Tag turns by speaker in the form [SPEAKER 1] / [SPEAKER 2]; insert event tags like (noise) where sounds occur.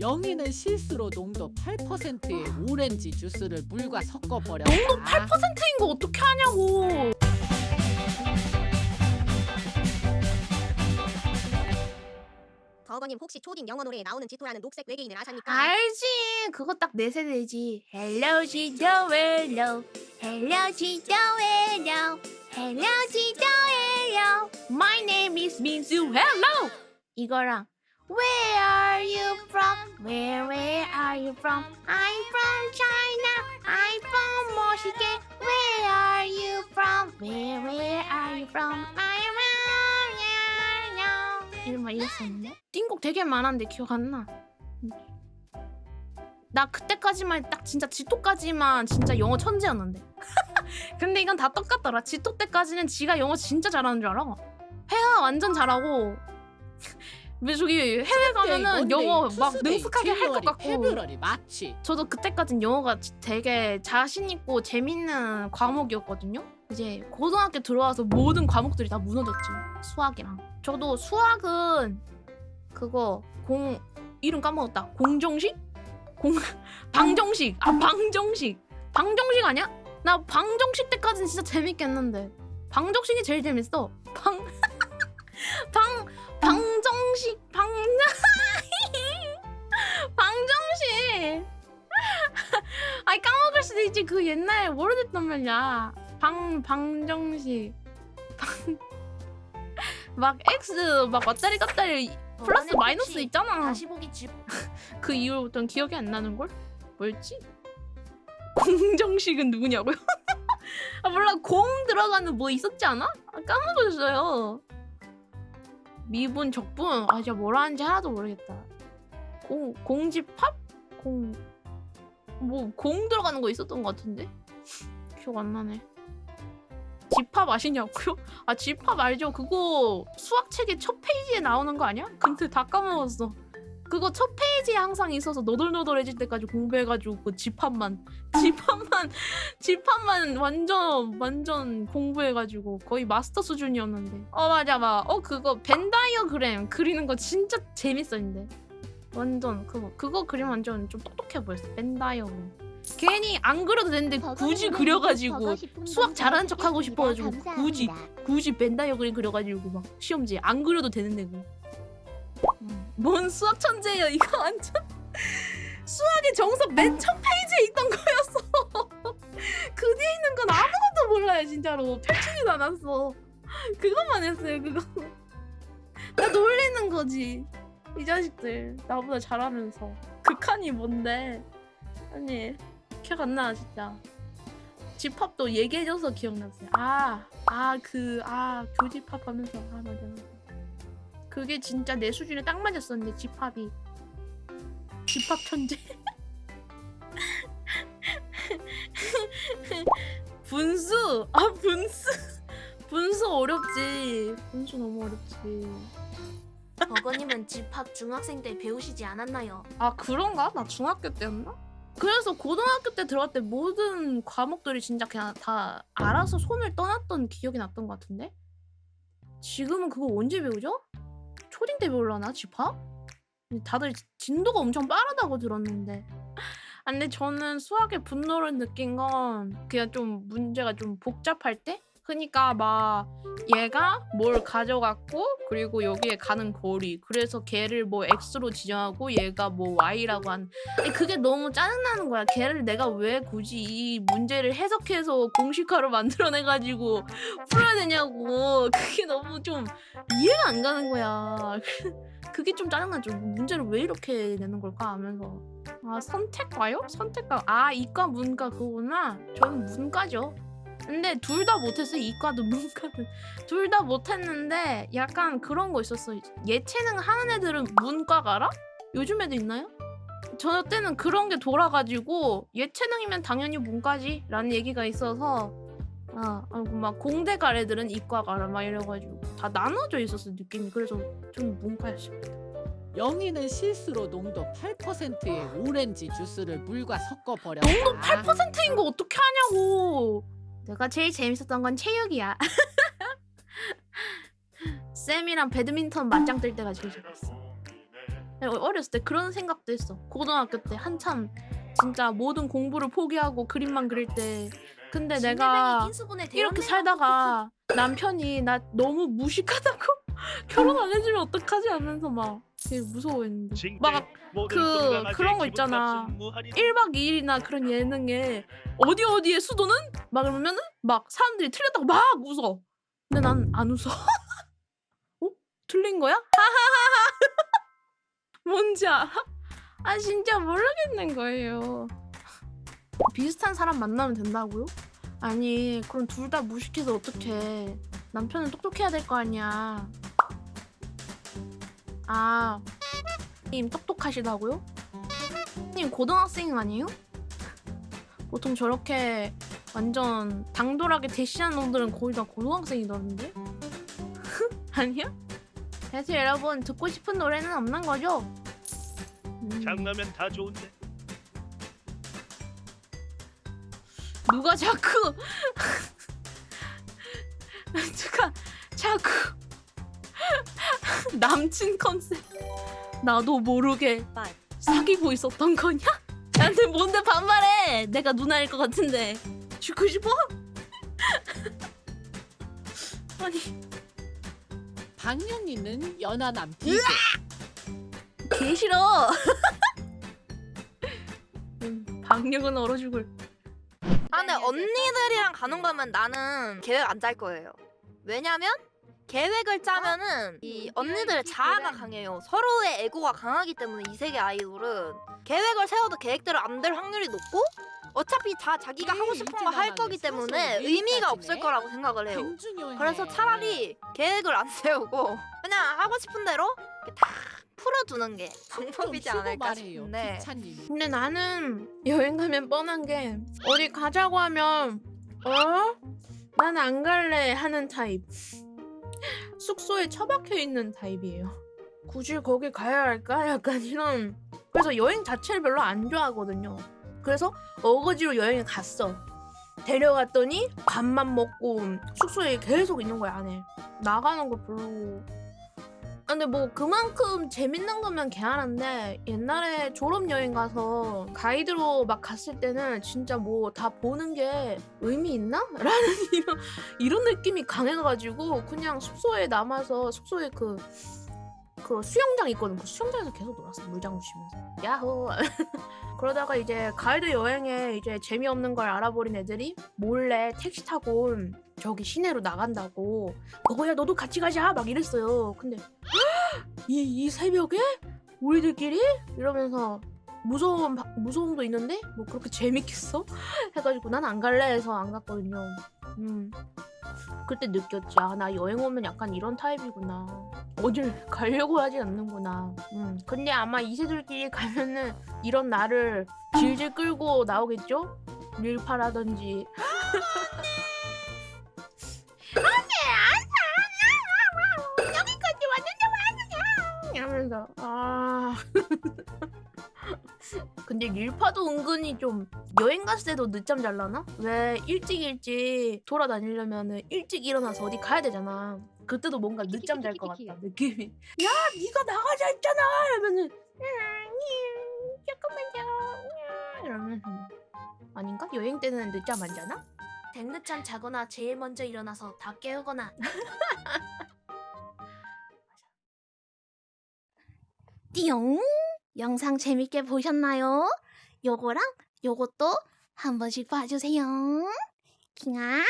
[SPEAKER 1] 영희는 실수로 농도 8%의 오렌지 주스를 물과 섞어버렸다.
[SPEAKER 2] 농도 8%인 거 어떻게 하냐고.
[SPEAKER 3] 저거님 혹시 초딩 영어 노래에 나오는 지토라는 녹색 외계인을 아십니까?
[SPEAKER 2] 알지. 그거 딱 내 세대지. Hello 지도웰로. Hello 지도웰로. Hello 지도웰로. My name is 민수. Hello. 이거랑 Where are you from? Where where are you from? I'm from China. I'm from 멋있게. Where are you from? Where where are you from? I'm from yeah, 이런 말 이랬었는데 띵곡 되게 많았는데 기억 안 나. 나 그때까지만 딱 진짜 지토까지만 진짜 영어 천재였는데. 근데 이건 다 똑같더라. 지토 때까지는 지가 영어 진짜 잘하는 줄 알아. 회화 완전 잘하고. 왜 저기 해외 가면은 영어 막 능숙하게 할 것 같고.
[SPEAKER 1] 페브러리 마치
[SPEAKER 2] 저도 그때까진 영어가 지- 되게 자신 있고 재밌는 과목이었거든요. 이제 고등학교 들어와서 모든 과목들이 다 무너졌지. 수학이랑. 저도 수학은 그거 공 이름 까먹었다. 공정식? 공 (laughs) 방정식. 아 방정식. 방정식 아니야? 나 방정식 때까지는 진짜 재밌겠는데. 방정식이 제일 재밌어. 방방 그 옛날에 오래됐단 말이야. 방 방정식. 방 막 (laughs) x 막 왔다리 갔다리 플러스 마이너스 있잖아.
[SPEAKER 3] 다시 보기 집 (laughs)
[SPEAKER 2] 그 이후로부터는 기억이 안 나는 걸? 뭐였지? (laughs) 공정식은 누구냐고요? 아 몰라. 공 들어가는 뭐 있었지 않아? 아, 까먹었어요. 미분 적분. 아 진짜 뭐라 하는지 하나도 모르겠다. 공 공집합 공 뭐 공 들어가는 거 있었던 것 같은데 기억 안 나네. 집합 아시냐고요? (laughs) 아 집합 알죠? 그거 수학 책의 첫 페이지에 나오는 거 아니야? 근데 다 까먹었어. 그거 첫 페이지에 항상 있어서 너덜너덜해질 때까지 공부해가지고 그 집합만 (laughs) 집합만 집합만 완전 완전 공부해가지고 거의 마스터 수준이었는데. 어 맞아 봐. 어 그거 벤 다이어그램 그리는 거 진짜 재밌었는데. 완전 그거 그거 그림 완전 좀 똑똑해 보였어. 벤다이어 괜히 안 그려도 되는데 굳이 그려가지고 수학 잘하는 척 하고 싶어가지고 굳이 굳이 벤다이어 그림 그려가지고 막 시험지에 안 그려도 되는데 그. 음, 뭔 수학 천재예요 이거 완전. (laughs) 수학의 정석 맨 첫 페이지에 있던 거였어. (laughs) 그 뒤에 있는 건 아무것도 몰라요 진짜로. 펼치지도 않았어. 그것만 했어요 그거. (laughs) 나 놀리는 거지 이 자식들 나보다 잘하면서. 극한이 뭔데? 아니 기억 안 나 진짜. 집합도 얘기해줘서 기억났어요. 아 아 그 아 교집합 하면서 아 맞아 맞아. 그게 진짜 내 수준에 딱 맞았었는데 집합이. 집합 천재. (laughs) 분수! 아 분수! 분수 어렵지. 분수 너무 어렵지
[SPEAKER 4] 버거님은 집합 중학생 때 배우시지 않았나요?
[SPEAKER 2] 아 그런가? 나 중학교 때였나? 그래서 고등학교 때 들어갈 때 모든 과목들이 진짜 그냥 다 알아서 손을 떠났던 기억이 났던 것 같은데? 지금은 그거 언제 배우죠? 초딩 때 배울라나 집합? 다들 지- 진도가 엄청 빠르다고 들었는데 아, 근데 저는 수학의 분노를 느낀 건 그냥 좀 문제가 좀 복잡할 때? 그니까 막 얘가 뭘 가져갔고 그리고 여기에 가는 거리. 그래서 걔를 뭐 x로 지정하고 얘가 뭐 y라고 한. 아니, 그게 너무 짜증나는 거야. 걔를 내가 왜 굳이 이 문제를 해석해서 공식화로 (laughs) 만들어내가지고 풀어야 되냐고. 그게 너무 좀 이해가 안 가는 거야. (laughs) 그게 좀 짜증나죠 문제를 왜 이렇게 내는 걸까 하면서. 아 선택과요? 선택과. 아 이과 문과 그거구나. 저는 문과죠 근데 둘 다 못했어요. 이과도 문과도 (laughs) 둘다 못했는데 약간 그런 거 있었어. 예체능 하는 애들은 문과 가라? 요즘 애도 있나요? 저 때는 그런 게 돌아가지고 예체능이면 당연히 문과지 라는 얘기가 있어서 아, 아, 막 공대 갈 애들은 이과 가라 막 이래가지고 다 나눠져 있었어 느낌이 그래서 좀 문과였습니다
[SPEAKER 1] 영희는 실수로 농도 8%의 오렌지 주스를 물과 섞어 버렸다.
[SPEAKER 2] 농도 8%인 거 어떻게 하냐고 내가 제일 재밌었던 건 체육이야 (laughs) 쌤이랑 배드민턴 맞짱 뜰 때가 제일 재밌어 어렸을 때 그런 생각도 했어. 고등학교 때 한참 진짜 모든 공부를 포기하고 그림만 그릴 때. 근데 내가 이렇게 살다가 남편이 나 너무 무식하다고 결혼 안 해주면 어떡하지 하면서 막 되게 무서워했는데. 막 그 그런 거 있잖아. 1박 2일이나 그런 예능에 어디 어디에 수도는? 막 그러면은 막 사람들이 틀렸다고 막 웃어. 근데 난 안 웃어. (laughs) 어? 틀린 거야? 하하하하 (laughs) 뭔지 알아? 아 진짜 모르겠는 거예요. 비슷한 사람 만나면 된다고요? 아니 그럼 둘 다 무식해서 어떡해? 남편은 똑똑해야 될 거 아니야 아 님 똑똑하시다고요? 님 고등학생 아니에요? 보통 저렇게 완전 당돌하게 대시하는 놈들은 거의 다 고등학생이던데? (laughs) 아니야? 그래서 여러분 듣고 싶은 노래는 없는 거죠? 음.
[SPEAKER 5] 장나면 다 좋은데
[SPEAKER 2] 누가 자꾸 (laughs) 누가 자꾸 (laughs) 남친 컨셉. 나도 모르게 사귀고 있었던 거냐? 나한테 뭔데 반말해? 내가 누나일 것 같은데. 죽고 싶어? (laughs) 아니.
[SPEAKER 1] 박영희는 연하남 디제
[SPEAKER 2] 개 싫어. (laughs) 음, 박력은 얼어 죽을.
[SPEAKER 6] 아 근데 언니들이랑 가는 거면 나는 계획 안 짤 거예요. 왜냐면 계획을 짜면은 이 언니들의 자아가 강해요. 서로의 에고가 강하기 때문에 이 세계 아이돌은 계획을 세워도 계획대로 안 될 확률이 높고 어차피 다 자기가 하고 싶은 거 할 거기 때문에 의미가 없을 거라고 생각을 해요. 그래서 차라리 계획을 안 (laughs) 세우고 그냥 하고 싶은 대로 이렇게 다 풀어두는 게 방법이지 않을까 싶은데
[SPEAKER 2] 근데 나는 여행 가면 뻔한 게 어디 가자고 하면 어? 난 안 갈래 하는 타입. 숙소에 처박혀 있는 타입이에요. 굳이 거기 가야 할까? 약간 이런. 그래서 여행 자체를 별로 안 좋아하거든요. 그래서 어거지로 여행을 갔어. 데려갔더니 밥만 먹고 숙소에 계속 있는 거야 안에. 나가는 거 별로. 아, 근데 뭐 그만큼 재밌는 거면 개하는데 옛날에 졸업 여행 가서 가이드로 막 갔을 때는 진짜 뭐 다 보는 게 의미 있나? (laughs) 라는 이런 이런 느낌이 강해가지고 그냥 숙소에 남아서 숙소에 그, 그 수영장 있거든. 그 수영장에서 계속 놀았어. 물장구 치면서. 야호. (laughs) 그러다가 이제 가이드 여행에 이제 재미없는 걸 알아버린 애들이 몰래 택시 타고 저기 시내로 나간다고. 그거야 너도 같이 가자. 막 이랬어요. 근데 이, 이 새벽에 우리들끼리 이러면서 무서운 바- 무서움도 있는데 뭐 그렇게 재밌겠어? (laughs) 해가지고 난 안 갈래 해서 안 갔거든요. 음 그때 느꼈지 아 나 여행 오면 약간 이런 타입이구나. 어딜 가려고 하지 않는구나. 음 근데 아마 이세들끼리 가면은 이런 나를 질질 끌고 나오겠죠? 릴파라든지. (laughs) 여기까지 왔는데 왜 이러면서 아 (laughs) (laughs) 근데 릴파도 은근히 좀 여행 갔을 때도 늦잠 잘라나? 왜 일찍 일찍 돌아다니려면은 일찍 일어나서 어디 가야 되잖아. 그때도 뭔가 늦잠 잘 것 같다 느낌이. 야 네가 나가자 했잖아! 이러면은 아니 잠깐만요. 이러면서 아닌가? 여행 때는 늦잠 안 자나?
[SPEAKER 4] 백늦잠 자거나 제일 먼저 일어나서 다 깨우거나. (laughs) 띠용 영상 재밌게 보셨나요? 요거랑 요것도 한 번씩 봐주세요 킹아